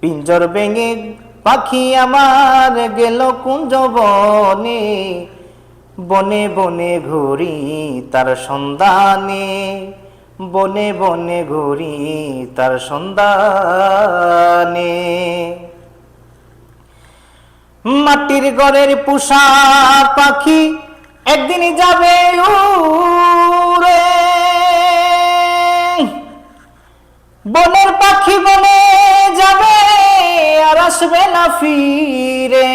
পিঞ্জর বেঙে পাখি আমার গেল কুঞ্জ বনে বনে বনে ঘুরি তার সন্ধানে। বনে বনে ঘুরি তার সন্ধানে। মাটির ঘরের পুষা পাখি একদিন যাবে উড়ে। বনের পাখি বনে আসবে না ফিরে।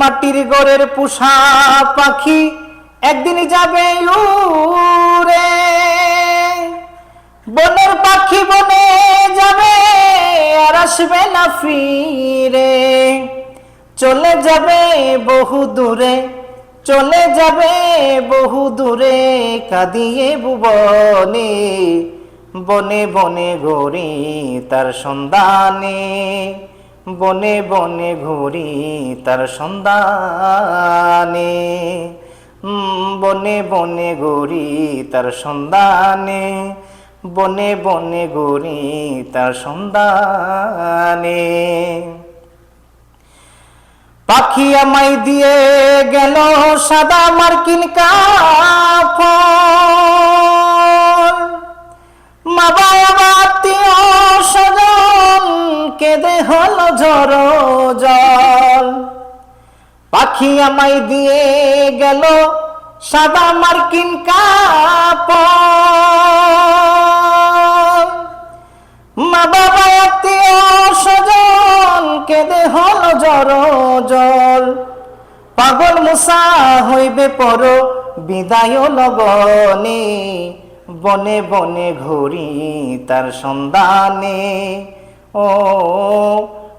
মাটির ঘরের পোষা পাখি একদিন যাবে উড়ে। বনের পাখি বনে যাবে আর আসবে না ফিরে। চলে যাবে বহু দূরে, চলে যাবে বহু দূরে, কাঁদিয়ে ভুবনে। বনে বনে ঘুরি তার সন্ধানে। বনে বনে ঘুরি তার সন্ধানে। বনে বনে ঘুরি তার সন্ধানে। বনে বনে ঘুরি তার সন্ধানে। পাখি আমায় দিয়ে গেল সাদা মার্কিন কাফন। বাবা আত্মীয় স্বজন, কেঁদে হলো ঝড় জল। পাখি আমায় দিয়ে গেল সাদা মার্কিন কাপড়। মা বাবা আত্মীয় স্বজন, কেঁদে হল জর জল। পাগল মুসা হইবে পর, বিদায় লগনে বনে বনে ঘুরি তার সন্ধানে। ও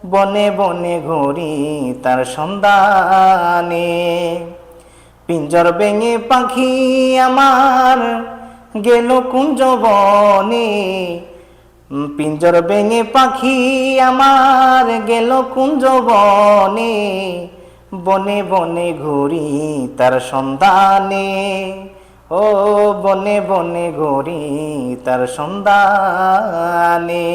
বনে বনে ঘুরি তার সন্ধানে। পিঞ্জর বেঙে পাখি আমার গেল কুঞ্জ বনে। পিঞ্জর বেঙে পাখি আমার গেল কুঞ্জ বনে। বনে বনে ঘুরি তার সন্ধানে। ও বনে বনে গরি তার সন্ধানে।